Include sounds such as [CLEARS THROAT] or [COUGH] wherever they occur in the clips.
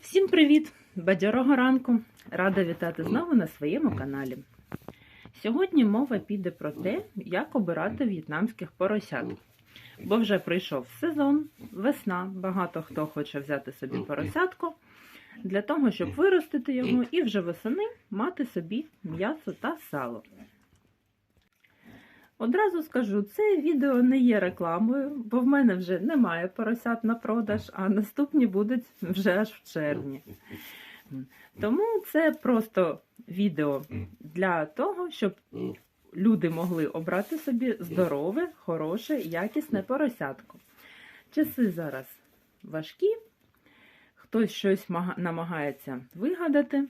Всім привіт! Бадьорого ранку! Рада вітати знову на своєму каналі. Сьогодні мова піде про те, як обирати в'єтнамських поросят. Бо вже прийшов сезон, весна, багато хто хоче взяти собі поросятку для того, щоб виростити його і вже восени мати собі м'ясо та сало. Одразу скажу, це відео не є рекламою, бо в мене вже немає поросят на продаж, а наступні будуть вже аж в червні. Тому це просто відео для того, щоб люди могли обрати собі здорове, хороше, якісне поросятко. Часи зараз важкі, хтось щось намагається вигадати.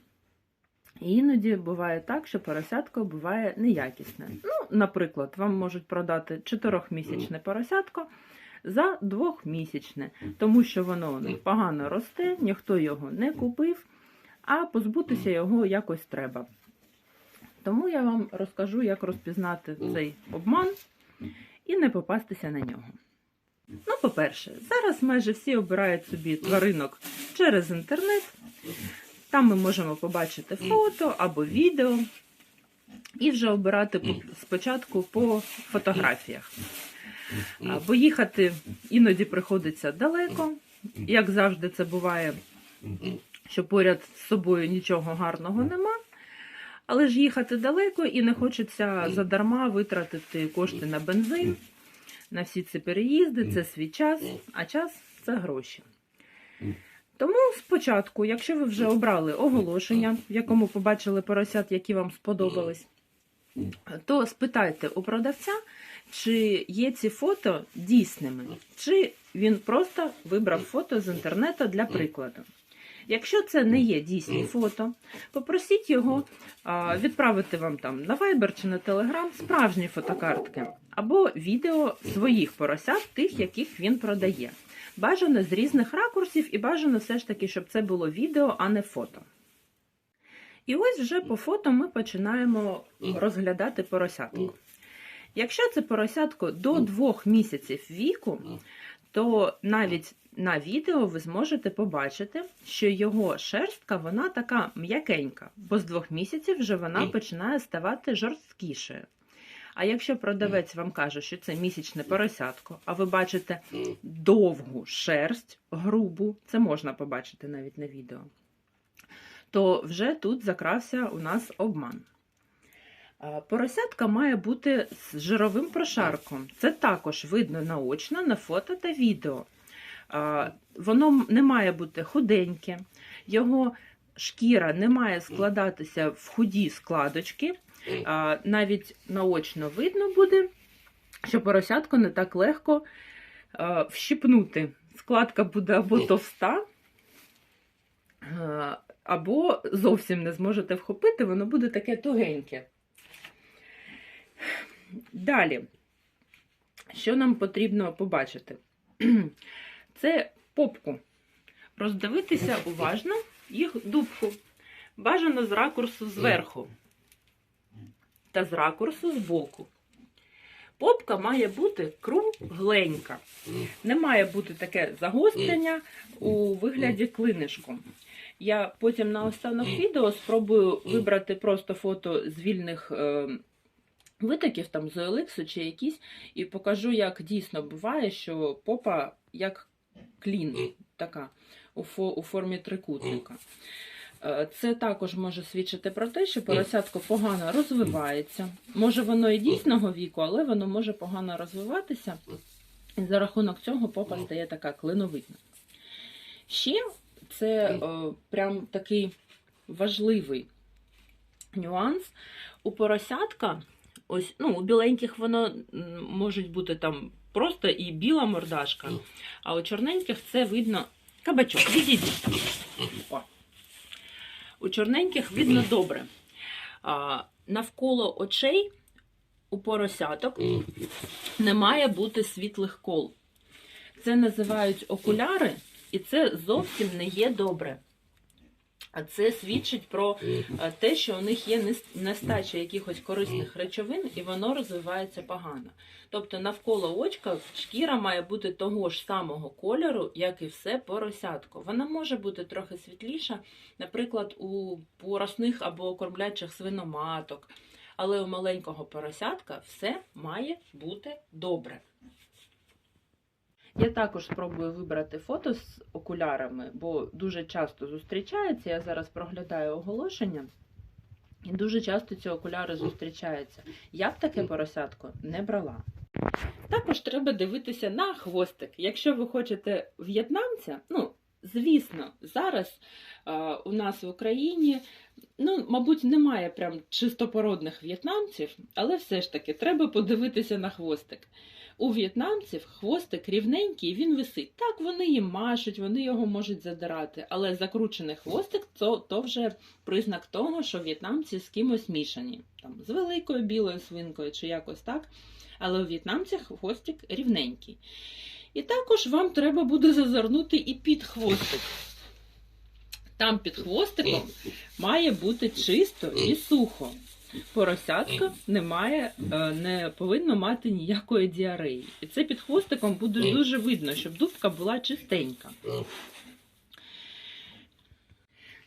І іноді буває так, що поросятко буває неякісне. Ну, наприклад, вам можуть продати 4-місячне поросятко за 2-місячне, тому що воно погано росте, ніхто його не купив, а позбутися його якось треба. Тому я вам розкажу, як розпізнати цей обман і не попастися на нього. Ну, по-перше, зараз майже всі обирають собі тваринок через інтернет. Там ми можемо побачити фото або відео і вже обирати спочатку по фотографіях. Бо їхати іноді приходиться далеко, як завжди це буває, що поряд з собою нічого гарного нема. Але ж їхати далеко і не хочеться задарма витратити кошти на бензин, на всі ці переїзди, це свій час, а час це гроші. Тому спочатку, якщо ви вже обрали оголошення, в якому побачили поросят, які вам сподобались, то спитайте у продавця, чи є ці фото дійсними, чи він просто вибрав фото з інтернету для прикладу. Якщо це не є дійсні фото, попросіть його відправити вам там на Viber чи на Telegram справжні фотокартки або відео своїх поросят, тих, яких він продає. Бажано з різних ракурсів і бажано все ж таки, щоб це було відео, а не фото. І ось вже по фото ми починаємо розглядати поросятку. Якщо це поросятко до двох місяців віку, то навіть на відео ви зможете побачити, що його шерстка вона така м'якенька, бо з двох місяців вже вона починає ставати жорсткішою. А якщо продавець вам каже, що це місячне поросятко, а ви бачите довгу шерсть, грубу, це можна побачити навіть на відео, то вже тут закрався у нас обман. Поросятка має бути з жировим прошарком. Це також видно наочно на фото та відео. Воно не має бути худеньке, його шкіра не має складатися в худі складочки. Навіть наочно видно буде, що поросятко не так легко вщипнути. Складка буде або товста, або зовсім не зможете вхопити, воно буде таке тугеньке. Далі, що нам потрібно побачити? [CLEARS THROAT] Це попку. Роздивитися уважно їх дубку. Бажано з ракурсу зверху та з ракурсу збоку. Попка має бути кругленька. Не має бути таке загострення у вигляді клинишку. Я потім на останок відео спробую вибрати просто фото з вільних е, витоків, там з OLX чи якісь, і покажу, як дійсно буває, що попа як клін, така у формі трикутника. Е, Це також може свідчити про те, що поросятко погано розвивається. Може, воно і дійсного віку, але воно може погано розвиватися, і за рахунок цього попа стає така клиновидна. Ще це е, прям такий важливий нюанс. У поросятка, ось, ну, у біленьких воно можуть бути там просто і біла мордашка, а у чорненьких це видно. Кабачок, відійдіть. О. У чорненьких видно добре. А, навколо очей у поросяток не має бути світлих кол. Це називають окуляри, і це зовсім не є добре. Це свідчить про е, те, що у них є нестача якихось корисних речовин, і воно розвивається погано. Тобто навколо очка шкіра має бути того ж самого кольору, як і все поросятко. Вона може бути трохи світліша, наприклад, у поросних або кормлячих свиноматок. Але у маленького поросятка все має бути добре. Я також спробую вибрати фото з окулярами, бо дуже часто зустрічається. Я зараз проглядаю оголошення, і дуже часто ці окуляри зустрічаються. Я б таке поросятко не брала. Також треба дивитися на хвостик. Якщо ви хочете в'єтнамця, ну, звісно, зараз е, у нас в Україні, ну, мабуть, немає прям чистопородних в'єтнамців, але все ж таки треба подивитися на хвостик. У в'єтнамців хвостик рівненький, він висить. Так, вони їм машуть, вони його можуть задирати, але закручений хвостик то, то вже признак того, що в'єтнамці з кимось мішані. Там, з великою білою свинкою чи якось так. Але у в'єтнамцях хвостик рівненький. І також вам треба буде зазирнути і під хвостик. Там під хвостиком має бути чисто і сухо. Поросятка не має, е, не повинно мати ніякої діареї. І це під хвостиком буде дуже видно, щоб дубка була чистенька.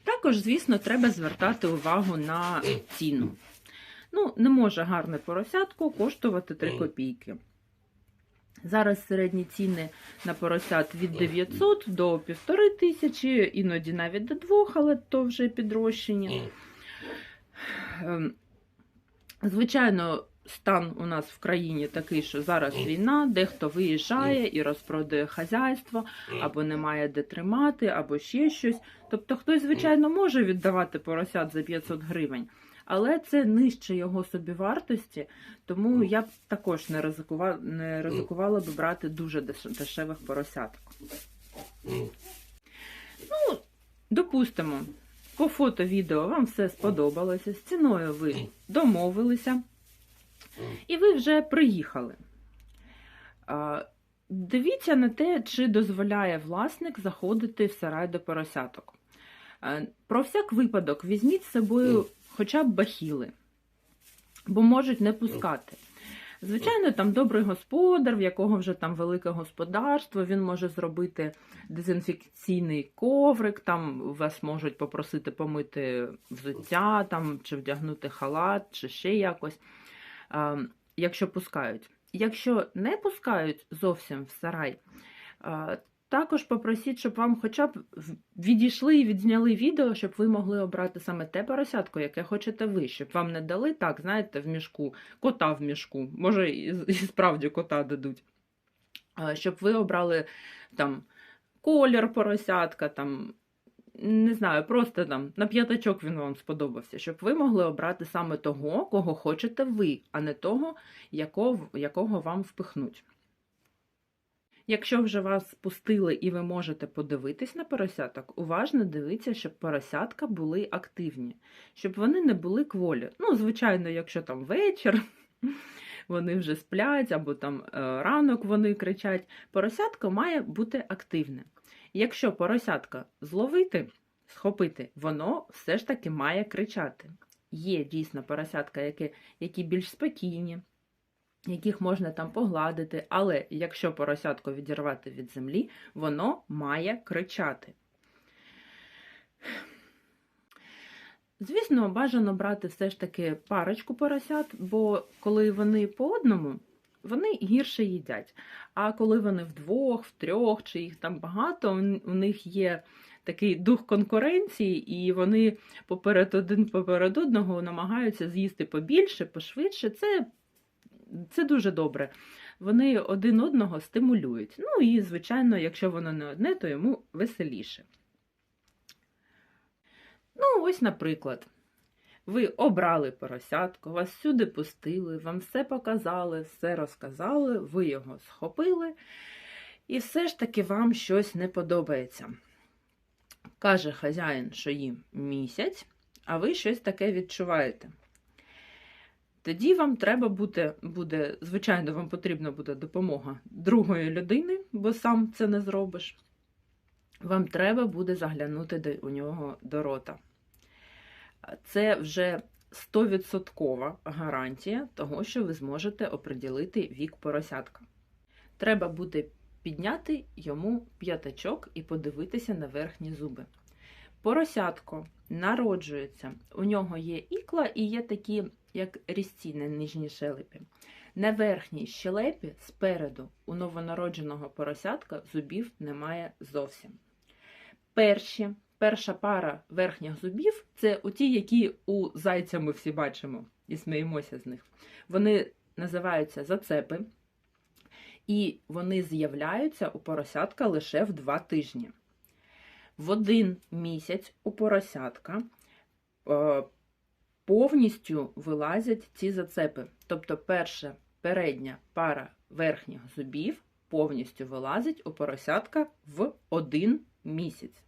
Також, звісно, треба звертати увагу на ціну. Ну, не може гарне поросятко коштувати 3 копійки. Зараз середні ціни на поросят від 900 до 1500, іноді навіть до 2, але то вже підрощені. Ем, Звичайно, стан у нас в країні такий, що зараз війна, дехто виїжджає і розпродає хазяйство, або немає де тримати, або ще щось. Тобто хтось, звичайно, може віддавати поросят за 500 гривень, але це нижче його собівартості, тому я б також не ризикувала, не ризикувала би брати дуже деш- дешевих поросяток. Ну, допустимо, по фото відео вам все сподобалося, з ціною ви домовилися, і ви вже приїхали. Дивіться на те, чи дозволяє власник заходити в сарай до поросяток. Про всяк випадок візьміть з собою хоча б бахіли, бо можуть не пускати. Звичайно, там добрий господар, в якого вже там велике господарство, він може зробити дезінфекційний коврик, там вас можуть попросити помити взуття, там, чи вдягнути халат, чи ще якось, якщо пускають. Якщо не пускають зовсім в сарай, також попросіть, щоб вам хоча б відійшли і відзняли відео, щоб ви могли обрати саме те поросятко, яке хочете ви, щоб вам не дали так, знаєте, в мішку, кота в мішку, може і, справді кота дадуть. Щоб ви обрали там колір поросятка, там, не знаю, просто там на п'ятачок він вам сподобався, щоб ви могли обрати саме того, кого хочете ви, а не того, якого, якого вам впихнуть. Якщо вже вас пустили і ви можете подивитись на поросяток, уважно дивіться, щоб поросятка були активні, щоб вони не були кволі. Ну, звичайно, якщо там вечір, [LAUGHS] вони вже сплять, або там е, ранок вони кричать, поросятко має бути активне. Якщо поросятка зловити, схопити, воно все ж таки має кричати. Є дійсно поросятка, які, які більш спокійні, яких можна там погладити, але якщо поросятко відірвати від землі, воно має кричати. Звісно, бажано брати все ж таки парочку поросят, бо коли вони по одному, вони гірше їдять. А коли вони вдвох, втрьох, чи їх там багато, у- них є такий дух конкуренції, і вони поперед один поперед одного намагаються з'їсти побільше, пошвидше. Це, це дуже добре. Вони один одного стимулюють. Ну і, звичайно, якщо воно не одне, то йому веселіше. Ну, ось, наприклад, ви обрали поросятку, вас сюди пустили, вам все показали, все розказали, ви його схопили, і все ж таки вам щось не подобається. Каже хазяїн, що їм місяць, а ви щось таке відчуваєте. Тоді вам треба буде, буде, звичайно, вам потрібна буде допомога другої людини, бо сам це не зробиш. вам треба буде заглянути до, у нього до рота. Це вже 100% гарантія того, що ви зможете оприділити вік поросятка. Треба буде підняти йому п'ятачок і подивитися на верхні зуби. Поросятко народжується, у нього є ікла і є такі, як різці на нижній щелепі. На верхній щелепі спереду у новонародженого поросятка зубів немає зовсім. Перші, перша пара верхніх зубів це у ті, які у зайця ми всі бачимо і сміємося з них. Вони називаються зацепи, і вони з'являються у поросятка лише в два тижні. В один місяць у поросятка е, повністю вилазять ці зацепи. Тобто, перша передня пара верхніх зубів повністю вилазить у поросятка в один місяць.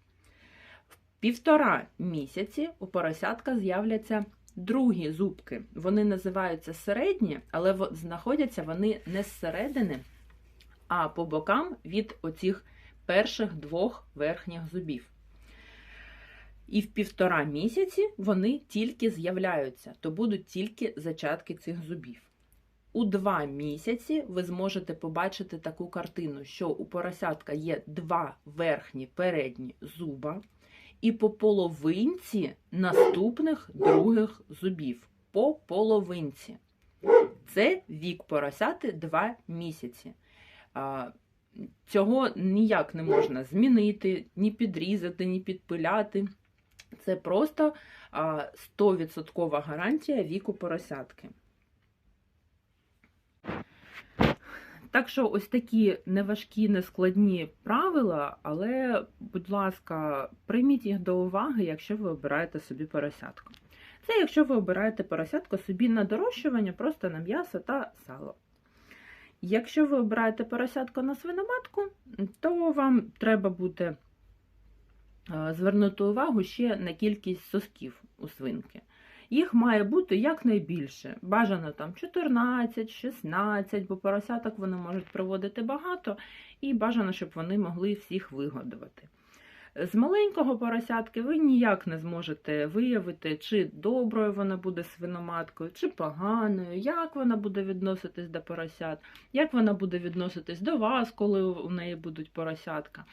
В півтора місяці у поросятка з'являться другі зубки. Вони називаються середні, але знаходяться вони не зсередини, а по бокам від оцих перших двох верхніх зубів. І в півтора місяці вони тільки з'являються, то будуть тільки зачатки цих зубів. У два місяці ви зможете побачити таку картину, що у поросятка є два верхні передні зуба, і по половинці наступних других зубів. По половинці. Це вік поросяти 2 місяці. Цього ніяк не можна змінити, ні підрізати, ні підпиляти. Це просто 100% гарантія віку поросятки. Так що ось такі неважкі, нескладні правила, але, будь ласка, прийміть їх до уваги, якщо ви обираєте собі поросятку. Це якщо ви обираєте поросятку собі на дорощування, просто на м'ясо та сало. Якщо ви обираєте поросятку на свиноматку, то вам треба буде е, звернути увагу ще на кількість сосків у свинки. Їх має бути якнайбільше. Бажано там 14, 16, бо поросяток вони можуть приводити багато, і бажано, щоб вони могли всіх вигодувати. З маленького поросятки ви ніяк не зможете виявити, чи доброю вона буде свиноматкою, чи поганою, як вона буде відноситись до поросят, як вона буде відноситись до вас, коли у неї будуть поросятка.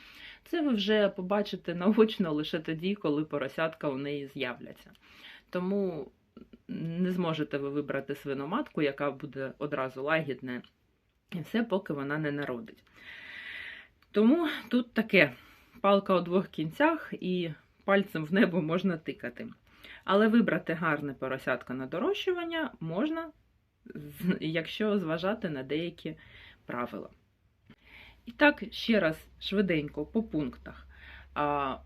Це ви вже побачите наочно лише тоді, коли поросятка у неї з'являться. Тому не зможете ви вибрати свиноматку, яка буде одразу лагідна, і все, поки вона не народить. Тому тут таке палка у двох кінцях, і пальцем в небо можна тикати. Але вибрати гарне поросятко на дорощування можна, якщо зважати на деякі правила. І так, ще раз швиденько по пунктах.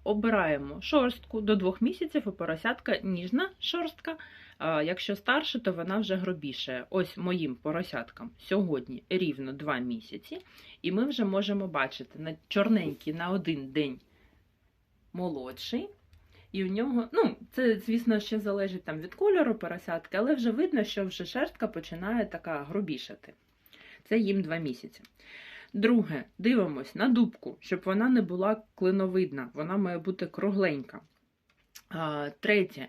Обираємо шорстку до двох місяців у поросятка ніжна шорстка. Якщо старше, то вона вже грубіше. Ось моїм поросяткам сьогодні рівно 2 місяці, і ми вже можемо бачити на чорненький на один день молодший. І у нього, ну, це, звісно, ще залежить там від кольору поросятки, але вже видно, що вже шерстка починає така грубішати. Це їм 2 місяці. Друге, дивимось на дубку, щоб вона не була клиновидна, вона має бути кругленька. Третє,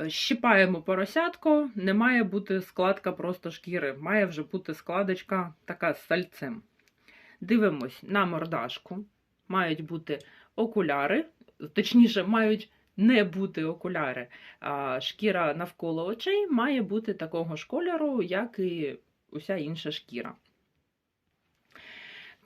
е, щипаємо поросятко, не має бути складка просто шкіри, має вже бути складочка така з сальцем. Дивимось на мордашку, мають бути окуляри, точніше, мають не бути окуляри, шкіра навколо очей має бути такого ж кольору, як і уся інша шкіра.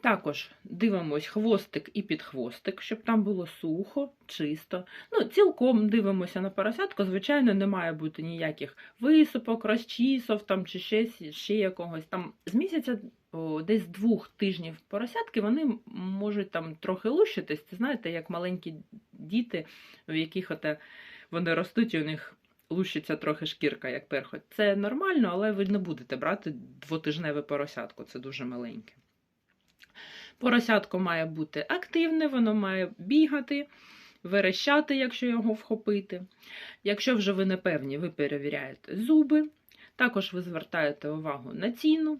Також дивимось хвостик і підхвостик, щоб там було сухо, чисто. Ну, цілком дивимося на поросятку. Звичайно, не має бути ніяких висипок, розчісов там, чи ще, ще якогось. Там з місяця о, десь двох тижнів поросятки вони можуть там трохи лущитись. Це знаєте, як маленькі діти, в яких оте вони ростуть, і у них лущиться трохи шкірка, як перхоть. Це нормально, але ви не будете брати двотижневе поросятко, це дуже маленьке. Поросятко має бути активне, воно має бігати, верещати, якщо його вхопити. Якщо вже ви не певні, ви перевіряєте зуби. Також ви звертаєте увагу на ціну.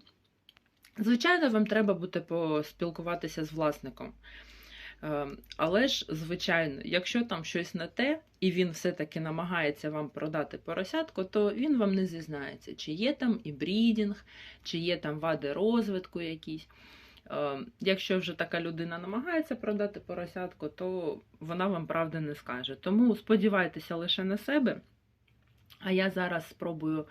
Звичайно, вам треба буде поспілкуватися з власником. Е, Але ж, звичайно, якщо там щось не те, і він все-таки намагається вам продати поросятку, то він вам не зізнається, чи є там і брідінг, чи є там вади розвитку якісь. Е, Якщо вже така людина намагається продати поросятку, то вона вам правди не скаже. Тому сподівайтеся лише на себе. А я зараз спробую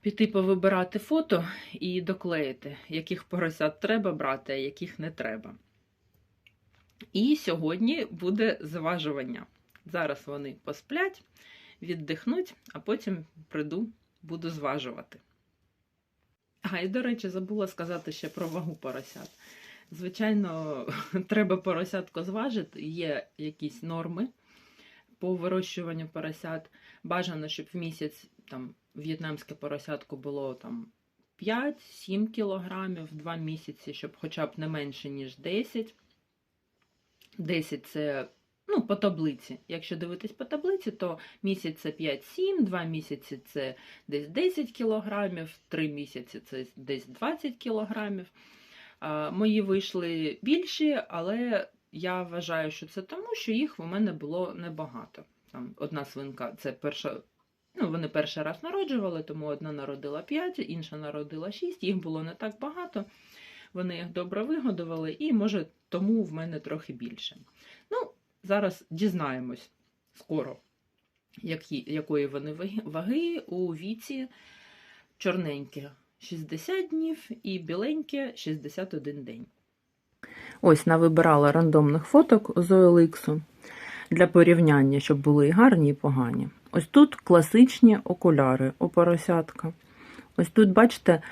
піти повибирати фото і доклеїти, яких поросят треба брати, а яких не треба. І сьогодні буде зважування. Зараз вони посплять, віддихнуть, а потім прийду, буду зважувати. А і, до речі, забула сказати ще про вагу поросят. Звичайно, [LAUGHS] треба поросятко зважити, є якісь норми по вирощуванню поросят. Бажано, щоб в місяць там в'єтнамське поросятко було там 5-7 кілограмів, в 2 місяці, щоб хоча б не менше, ніж 10. 10 це ну, по таблиці. Якщо дивитись по таблиці, то місяць це 5-7, 2 місяці це десь 10 кілограмів, 3 місяці це десь 20 кілограмів. Мої вийшли більші, але я вважаю, що це тому, що їх у мене було небагато. Там одна свинка, це перша. Ну, вони перший раз народжували, тому одна народила 5, інша народила 6, їх було не так багато. Вони їх добре вигодували, і, може, тому в мене трохи більше. Ну, зараз дізнаємось скоро, які, якої вони ваги- у віці чорненьке 60 днів і біленьке 61 день. Ось навибирала рандомних фоток з OLX для порівняння, щоб були і гарні, і погані. Ось тут класичні окуляри у поросятка. Ось тут, бачите,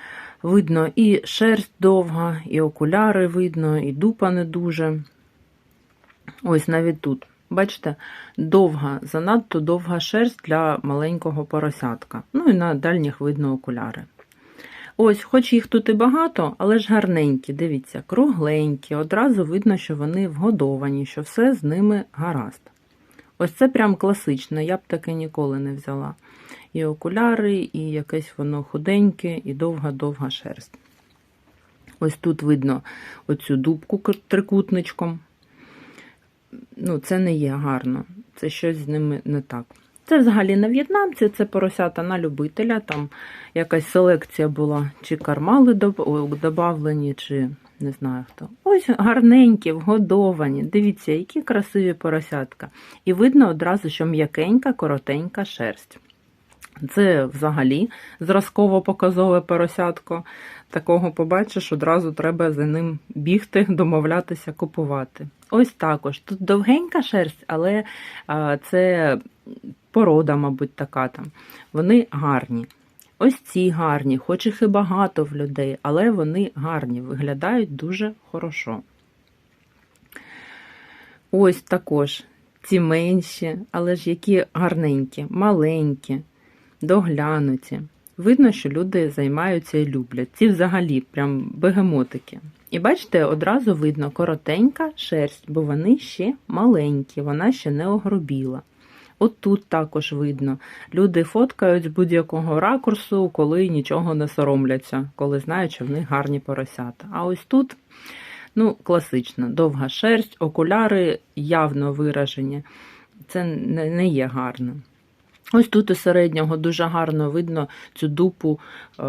видно і шерсть довга, і окуляри видно, і дупа не дуже. Ось навіть тут. Бачите, довга, занадто довга шерсть для маленького поросятка. Ну і на дальніх видно окуляри. Ось, хоч їх тут і багато, але ж гарненькі, дивіться, кругленькі. Одразу видно, що вони вгодовані, що все з ними гаразд. Ось це прям класичне, я б таке ніколи не взяла. І окуляри, і якесь воно худеньке, і довга-довга шерсть. Ось тут видно оцю дубку трикутничком. Ну, це не є гарно. Це щось з ними не так. Це взагалі не в'єтнамці, це поросята на любителя. Там якась селекція була, чи кармали додавлені, чи не знаю хто. Ось гарненькі, вгодовані. Дивіться, які красиві поросятка. І видно одразу, що м'якенька, коротенька шерсть. Це взагалі зразково-показове поросятко. Такого побачиш, одразу треба за ним бігти, [LAUGHS] домовлятися, купувати. Ось також. Тут довгенька шерсть, але це порода, мабуть, така там. Вони гарні. Ось ці гарні, хоч їх і багато в людей, але вони гарні, виглядають дуже хорошо. Ось також ці менші, але ж які гарненькі, маленькі, доглянуті. Видно, що люди займаються і люблять. Ці взагалі прям бегемотики. І бачите, одразу видно коротенька шерсть, бо вони ще маленькі, вона ще не огрубіла. От тут також видно. Люди фоткають з будь-якого ракурсу, коли нічого не соромляться, коли знають, що в них гарні поросята. А ось тут, ну, класично, довга шерсть, окуляри явно виражені. Це не, не є гарно. Ось тут у середнього дуже гарно видно цю дупу е,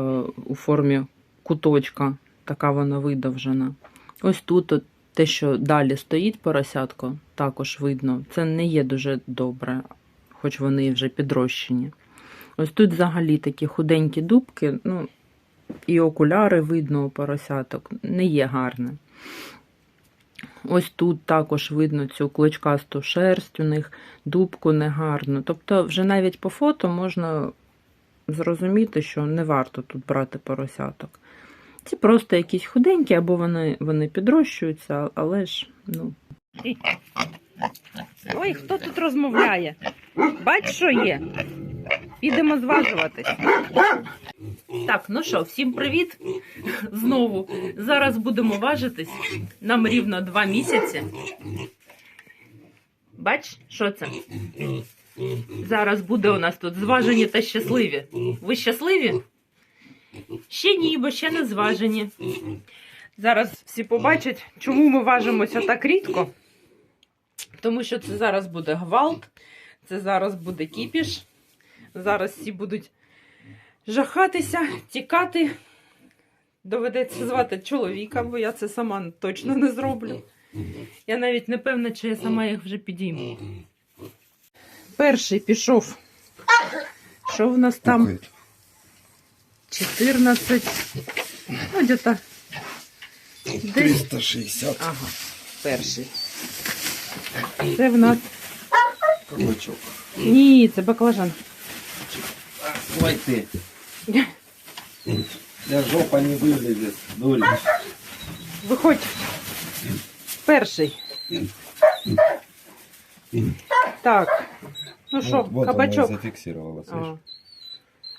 у формі куточка, така вона видовжена. Ось тут от те, що далі стоїть поросятко, також видно. Це не є дуже добре, хоч вони вже підрощені. Ось тут взагалі такі худенькі дубки, ну, і окуляри видно у поросяток, не є гарне. Ось тут також видно цю клочкасту шерсть у них, дубку негарну. Тобто, вже навіть по фото можна зрозуміти, що не варто тут брати поросяток. Ці просто якісь худенькі, або вони, вони підрощуються, але ж, ну. Ой, хто тут розмовляє? Бач, що є? Підемо зважуватись. Так, ну що, всім привіт. Знову. Зараз будемо важитись. Нам рівно два місяці. Бач, що це? Зараз буде у нас тут зважені та щасливі. Ви щасливі? Ще ні, бо ще не зважені. Зараз всі побачать, чому ми важимося так рідко. Тому що це зараз буде гвалт, це зараз буде кіпіш. Зараз всі будуть жахатися, тікати. Доведеться звати чоловіка, бо я це сама точно не зроблю. Я навіть не певна, чи я сама їх вже підійму. Перший пішов. Що в нас там? 14. Ну. Десь. 360 Ага, перший. Це в нас. кабачок. Ні, це баклажан. Ой ты. Я жопа не вылезет. Дуля. Виходь. Перший. Так. Ну що, вот кабачок. она зафиксировалась. А.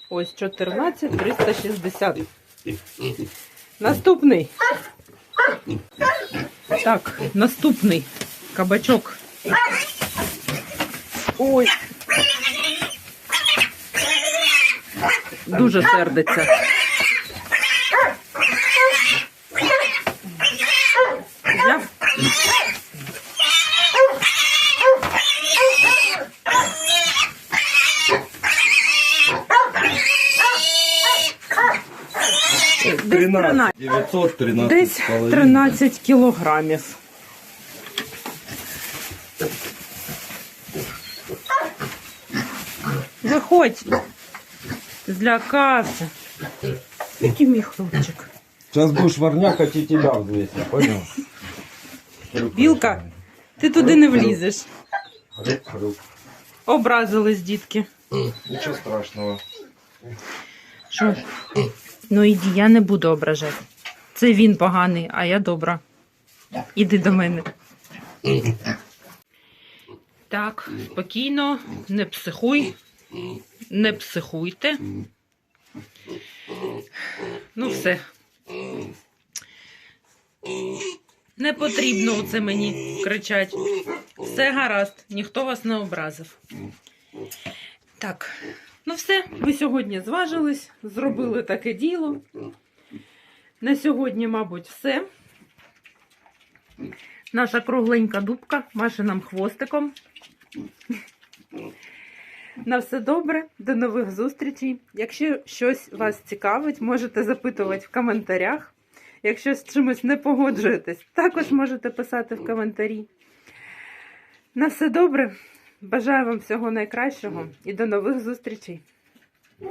Ось 14 360. Наступний. Так, наступний кабачок. Ой. Дуже сердиться. Я... Десь 13. 913 Десь 13 кілограмів. Виходь. Злякався. Який мій хлопчик. Сейчас будешь ворнякать и тебя взвесить, понял? Білка, ти туди не влізеш. Образились дітки. Ничего страшного. Що? Ну іди, я не буду ображати. Це він поганий, а я добра. Іди до мене. Так, спокійно, не психуй, не психуйте. Ну, все. Не потрібно оце мені кричать. Все гаразд, ніхто вас не образив. Так, ну все, ви сьогодні зважились, зробили таке діло. На сьогодні, мабуть, все. Наша кругленька дубка маше нам хвостиком. На все добре, до нових зустрічей. Якщо щось вас цікавить, можете запитувати в коментарях. Якщо з чимось не погоджуєтесь, також можете писати в коментарі. На все добре. Бажаю вам всього найкращого і до нових зустрічей.